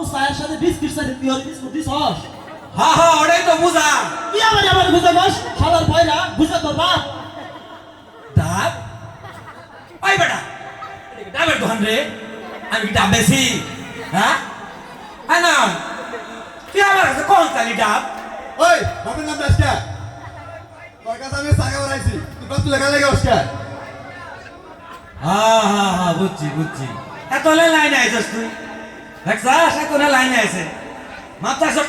উসায়ের সাথে বিস্কিট সাথে তুই ওর বিস্কুট দিছস? হা হা ওটাই তো বুঝা। তুই আমার আমার বুঝে বাস? শালার ভয়রা বুঝে তোর বাপ? ডাব? ওই বেটা ডাবের দোকান রে। আমি ডাব বেশি হ্যাঁ? হ্যাঁ না। তুই আমার কাছে কোন চালি ডাব? ওই বাপের নাম দাসকা তোর কাছে আমি সাগা বানাইছি। তুই কত লেখা লেগে অস্কার হা হা হা বুঝছি বুঝছি। এত লাইনে আইছিস তুই। দেখছাস এত লাইনে আছে? মাপ চাইছস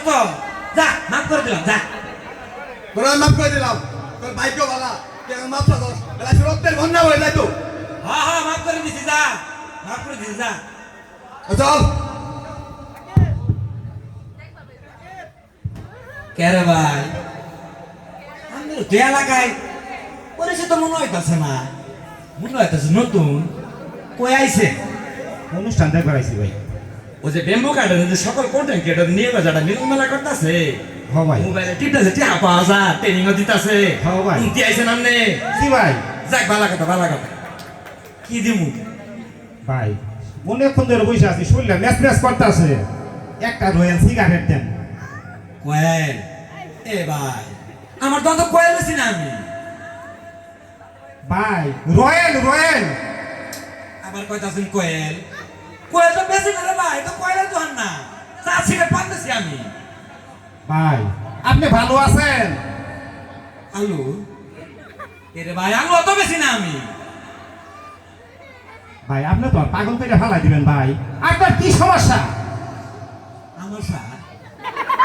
যা মাপ করে দিলাম যা। তোর নাম করে দিলাম। তোর বাইকও ভালা। এখন মাপ চাস? বেলা রক্তের বন্যা হয়ে যায় তো? হা হা মাপ করে দিছি যা। করে দিছি যা। চল। কেরে ভাই? আমাদের তো এলাকায় পরিচিত মনে হইতাছে না। মনে হইতাছে নতুন। কই আইছে? অনুষ্ঠান দেখবার আইছি ভাই। ও যে বেম্বু কার্ডের যে সকল কন্টেন্ট ক্রিয়েটর নিয়ে যারা মিলন মেলা করতেছে হ ভাই। মোবাইলে টিপতেছে টিহা পাওয়া যায় ট্রেনিংও দিতেছে। হ্যাঁ ভাই। উন্তি আইছে নামনে জি ভাই? যাক বালা কথা বালা কথা। কি দিমু? ভাই মনে অনেকক্ষণ ধরে বসে আছি শুনলাম ম্যাচ ম্যাচ করতেছে। একটা রয়েল সিগারেট দেন। কোয়েল? এ ভাই আমার তো অত কোয়েল বেশি না আমি। ভাই রয়েল রয়েল। আবার কইতাছেন কোয়েল? কোয়েল তো বেশি না রে ভাই তো কোয়েলের দোকান না। চা সিগারেট পান্তেছি আমি। ভাই আপনি ভালো আছেন? আলু? এরে ভাই আলু অত বেশি না আমি। ভাই আপনি তো পাগল করে ফালাই দিবেন ভাই। আপনার কি সমস্যা? আমার সার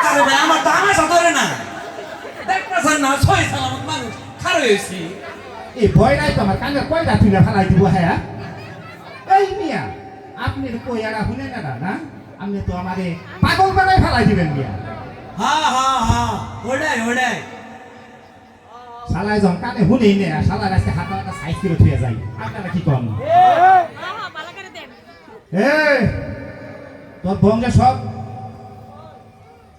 আরে ভাই আমার তো আমার ধরে না। দেখতেছেন না ছয় সালামত মানুষ খারো হয়েছি। এই ভয় নাই তো আমার কানের কয়টা তুলে ফালাই দিব হ্যাঁ? এই মিয়া। আপনি কই আর শুনে না না আপনি তো আমারে পাগল বানাই ফালাই দিবেন মিয়া। হা হা হা ওটাই ওটাই শালাই যখন কানে শুনেই নে শালার আজকে হাতে হাতে সাইজ করে থুয়ে যাই আপনারা কি এই তোর বংশে সব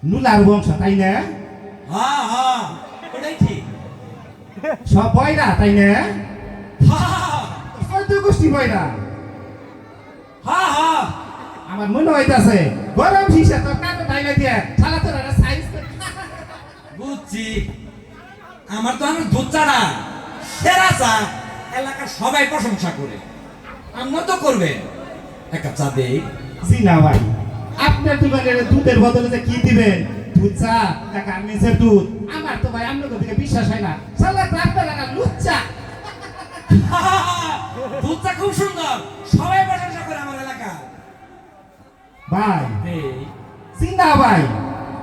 নুলার বংশ তাই না? হা হা ওটাই ঠিক। সব বয়রা তাই না? হা গোষ্ঠী বয়রা? হা হা। আমার মনে হইতাছে গরম শিশা তোর কানে তাইলা দিয়ে শালা তোর একটা সাইজ বুঝছি। আমার তো আমি দুধ চাড়া সেরা চা। এলাকার সবাই প্রশংসা করে। আপনার তো করবেন এক কাপ চা দেই। জি না ভাই। আপনার দোকানের দুধের বদলে যে কি দিবেন? দুধ চা না গার্মেন্টসের দুধ? আমার তো ভাই আপনার দিকে বিশ্বাস হয় না। তো আপনার লাগা লুচ্চা। দুধ চা খুব সুন্দর। সবাই প্রশংসা করে আমার এলাকা। ভাই চিন্তা ভাই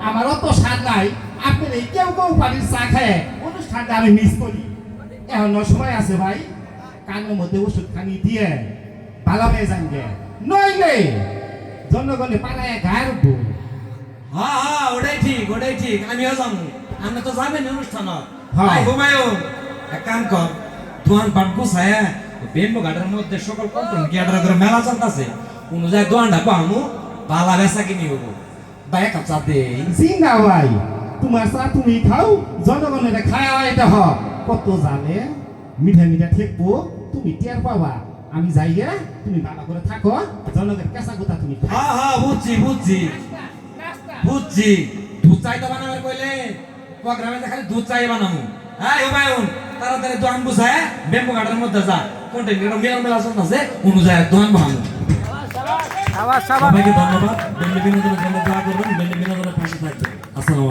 আমার অত স্বাদ নাই। আপনার এই কেউ কেউ পানির চা খায় অনুষ্ঠানটা আমি মিস করি। এখন সময় আছে ভাই কানের মধ্যে ওষুধ খানি দিয়ে ভালো হয়ে যান গে নইলে জনগণে পাড়ায় গায়ের উঠবো হ্যাঁ হ্যাঁ ওটাই ঠিক ওটাই ঠিক। আমিও যাব। আপনি তো যাবেন অনুষ্ঠান হ্যাঁ। ভাই ঘুমায়ও এক কাম কর দোয়ান পাট গুছায় বেম্বু ঘাটের মধ্যে সকল কন্ট্রোল গিয়াটার করে মেলা চলতেছে? কোন যায় দোয়ানটা পামু বালা বেচা কিনি হব। বা এক কাপ চা চিন্তা ভাই তোমার চা তুমি খাও জনগণের খাওয়া এটা হ। কত জানে? মিঠা মিঠা ঠেকবো তুমি টের পাবা। আমি যাই গে তুমি ভালো করে থাকো জনগণের কেঁচা গোতা তুমি। হ্যাঁ হ্যাঁ বুঝছি বুঝছি। বুঝছি। দুধ চাই তো বানাবার কইলে প্রোগ্রামে খালি দুধ চাই বানামু। হ্যাঁ হুমায়ুন তাড়াতাড়ি দোয়ান বুঝায় বেম্বু ঘাটের মধ্যে যা। কন্টেন্ট মেলা মেলা চলতেছে অনুযায়ী দোয়ান বানামু সবাইকে ধন্যবাদ। বিনোদনের জন্য দোয়া করবেন বিনোদনের পাশে থাকবেন। আসসালামু